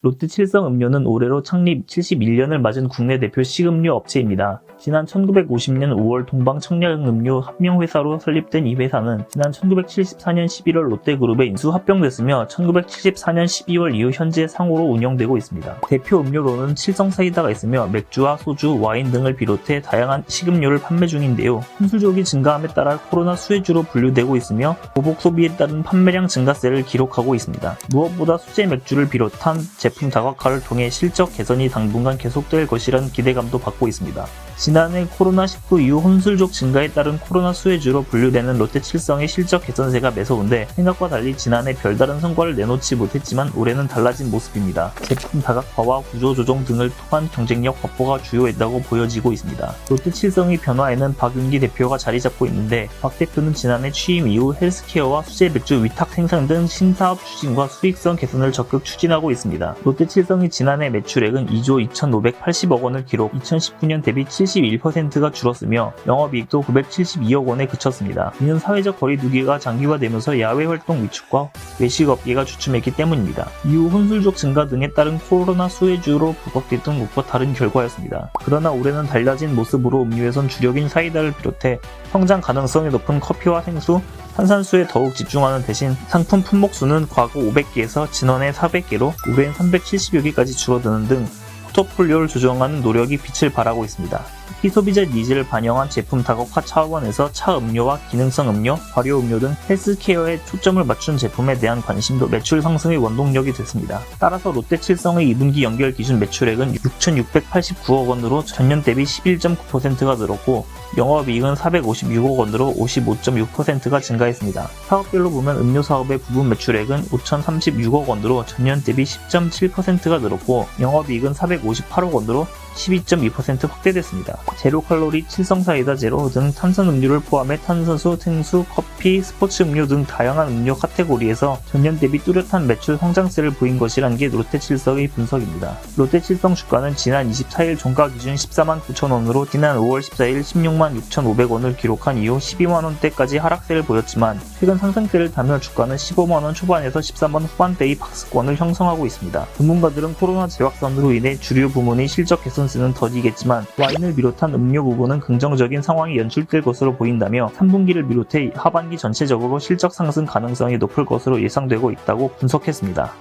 롯데 칠성 음료는 올해로 창립 71년을 맞은 국내 대표 식음료 업체입니다. 지난 1950년 5월 동방 청량음료 합명회사로 설립된 이 회사는 지난 1974년 11월 롯데그룹에 인수 합병됐으며 1974년 12월 이후 현재 상호로 운영되고 있습니다. 대표 음료로는 칠성 사이다가 있으며 맥주와 소주, 와인 등을 비롯해 다양한 식음료를 판매 중인데요. 혼술족이 증가함에 따라 코로나 수혜주로 분류되고 있으며 보복 소비에 따른 판매량 증가세를 기록하고 있습니다. 무엇보다 수제 맥주를 비롯한 제품 다각화를 통해 실적 개선이 당분간 계속될 것이라는 기대감도 받고 있습니다. 지난해 코로나19 이후 혼술족 증가에 따른 코로나 수혜주로 분류되는 롯데 칠성의 실적 개선세가 매서운데 생각과 달리 지난해 별다른 성과를 내놓지 못했지만 올해는 달라진 모습입니다. 제품 다각화와 구조 조정 등을 통한 경쟁력 확보가 주요했다고 보여지고 있습니다. 롯데 칠성의 변화에는 박윤기 대표가 자리 잡고 있는데 박 대표는 지난해 취임 이후 헬스케어와 수제 맥주 위탁 생산 등 신사업 추진과 수익성 개선을 적극 추진하고 있습니다. 롯데 칠성이 지난해 매출액은 2조 2,580억 원을 기록 2019년 대비 71%가 줄었으며 영업이익도 972억 원에 그쳤습니다. 이는 사회적 거리두기가 장기화되면서 야외 활동 위축과 외식업계가 주춤했기 때문입니다. 이후 혼술족 증가 등에 따른 코로나 수혜주로 부각됐던 것과 다른 결과였습니다. 그러나 올해는 달라진 모습으로 음료에선 주력인 사이다를 비롯해 성장 가능성이 높은 커피와 생수, 탄산수에 더욱 집중하는 대신 상품 품목수는 과거 500개에서 지난해 400개로 올해는 370여 개까지 줄어드는 등 포트폴리오를 조정하는 노력이 빛을 발하고 있습니다. 특히 소비자 니즈를 반영한 제품 다각화 차원에서 차 음료와 기능성 음료, 발효 음료 등 헬스케어에 초점을 맞춘 제품에 대한 관심도 매출 상승의 원동력이 됐습니다. 따라서 롯데 칠성의 2분기 연결 기준 매출액은 6,689억 원으로 전년 대비 11.9%가 늘었고 영업이익은 456억 원으로 55.6%가 증가했습니다. 사업별로 보면 음료 사업의 부분 매출액은 5,036억 원으로 전년 대비 10.7%가 늘었고 영업이익은 458억 원으로 12.2% 확대됐습니다. 제로 칼로리, 칠성 사이다 제로 등 탄산 음료를 포함해 탄산수, 생수, 커피, 스포츠 음료 등 다양한 음료 카테고리에서 전년 대비 뚜렷한 매출 성장세를 보인 것이란 게 롯데 칠성의 분석입니다. 롯데 칠성 주가는 지난 24일 종가 기준 14만 9천 원으로 지난 5월 14일 16만 6,500원을 기록한 이후 12만 원대까지 하락세를 보였지만 최근 상승세를 타며 주가는 15만 원 초반에서 13만 후반대의 박스권을 형성하고 있습니다. 전문가들은 코로나 재확산으로 인해 주류 부문의 실적 개선세는 더디겠지만 와인을 비롯한 음료 부분은 긍정적인 상황이 연출될 것으로 보인다며 3분기를 비롯해 하반기 전체적으로 실적 상승 가능성이 높을 것으로 예상되고 있다고 분석했습니다.